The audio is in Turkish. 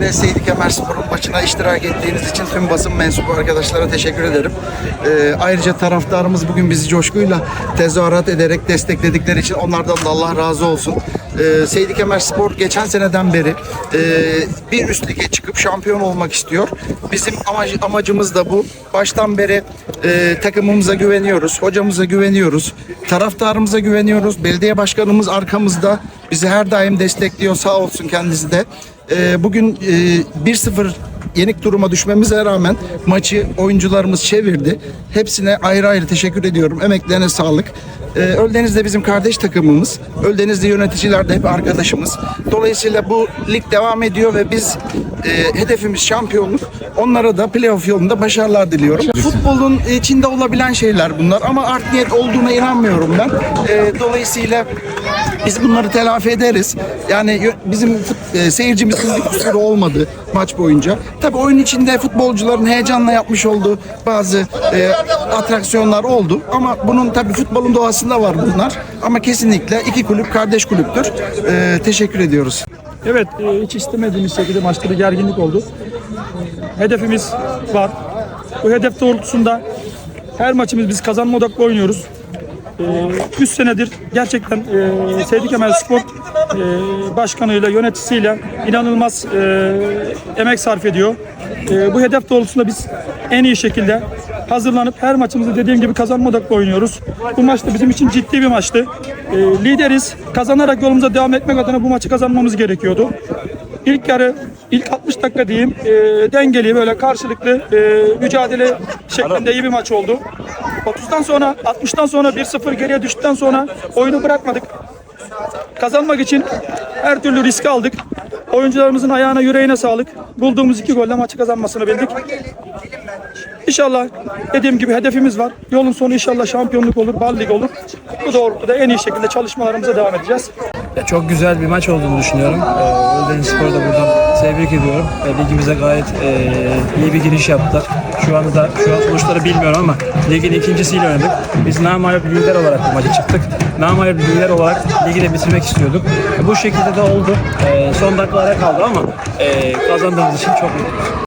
Ve Seydi Kemer Spor'un maçına iştirak ettiğiniz için tüm basın mensubu arkadaşlara teşekkür ederim. Ee, ayrıca taraftarımız bugün bizi coşkuyla tezahürat ederek destekledikleri için onlardan da Allah razı olsun. Ee, Seydi Kemer Spor geçen seneden beri e, bir üst lige çıkıp şampiyon olmak istiyor. Bizim amacı, amacımız da bu. Baştan beri e, takımımıza güveniyoruz, hocamıza güveniyoruz, taraftarımıza güveniyoruz. Belediye başkanımız arkamızda bizi her daim destekliyor sağ olsun kendisi de. Ee, bugün e, 1-0 yenik duruma düşmemize rağmen maçı oyuncularımız çevirdi. Hepsine ayrı ayrı teşekkür ediyorum. Emeklerine sağlık. Ee, Öldeniz'de bizim kardeş takımımız. Öldeniz'de yöneticiler de hep arkadaşımız. Dolayısıyla bu lig devam ediyor ve biz e, hedefimiz şampiyonluk. Onlara da playoff yolunda başarılar diliyorum. Futbolun içinde olabilen şeyler bunlar ama art niyet olduğuna inanmıyorum ben. Ee, dolayısıyla biz bunları telafi ederiz. Yani bizim e, seyircimizin bir kusuru olmadı maç boyunca. Tabii oyun içinde futbolcuların heyecanla yapmış olduğu bazı e, atraksiyonlar oldu. Ama bunun tabii futbolun doğasında var bunlar. Ama kesinlikle iki kulüp kardeş kulüptür. E, teşekkür ediyoruz. Evet, e, hiç istemediğimiz şekilde maçta bir gerginlik oldu. Hedefimiz var. Bu hedef doğrultusunda her maçımız biz kazanma odaklı oynuyoruz. 3 senedir gerçekten e, Seydi Kemal Spor e, başkanıyla, yöneticisiyle inanılmaz e, emek sarf ediyor. E, bu hedef doğrultusunda biz en iyi şekilde hazırlanıp her maçımızı dediğim gibi kazanma odaklı oynuyoruz. Bu maç da bizim için ciddi bir maçtı. E, lideriz. Kazanarak yolumuza devam etmek adına bu maçı kazanmamız gerekiyordu. İlk yarı, ilk 60 dakika diyeyim, e, dengeli böyle karşılıklı e, mücadele şeklinde iyi bir maç oldu. 30'dan sonra, 60'tan sonra 1-0 geriye düştükten sonra oyunu bırakmadık. Kazanmak için her türlü riski aldık. Oyuncularımızın ayağına yüreğine sağlık. Bulduğumuz iki golle maçı kazanmasını bildik. İnşallah dediğim gibi hedefimiz var. Yolun sonu inşallah şampiyonluk olur, bal olur. Bu doğrultuda en iyi şekilde çalışmalarımıza devam edeceğiz. Ya Çok güzel bir maç olduğunu düşünüyorum. Ee, Ölüdeniz Spor'u da buradan tebrik ediyorum. Ee, ligimize gayet e, iyi bir giriş yaptılar. Şu anda da şu an sonuçları bilmiyorum ama ligin ikincisiyle oynadık. Biz namayip lider olarak bu maça çıktık. Namayip lider olarak ligi de bitirmek istiyorduk. E, bu şekilde de oldu. E, son dakikalara kaldı ama e, kazandığımız için çok mutluyuz.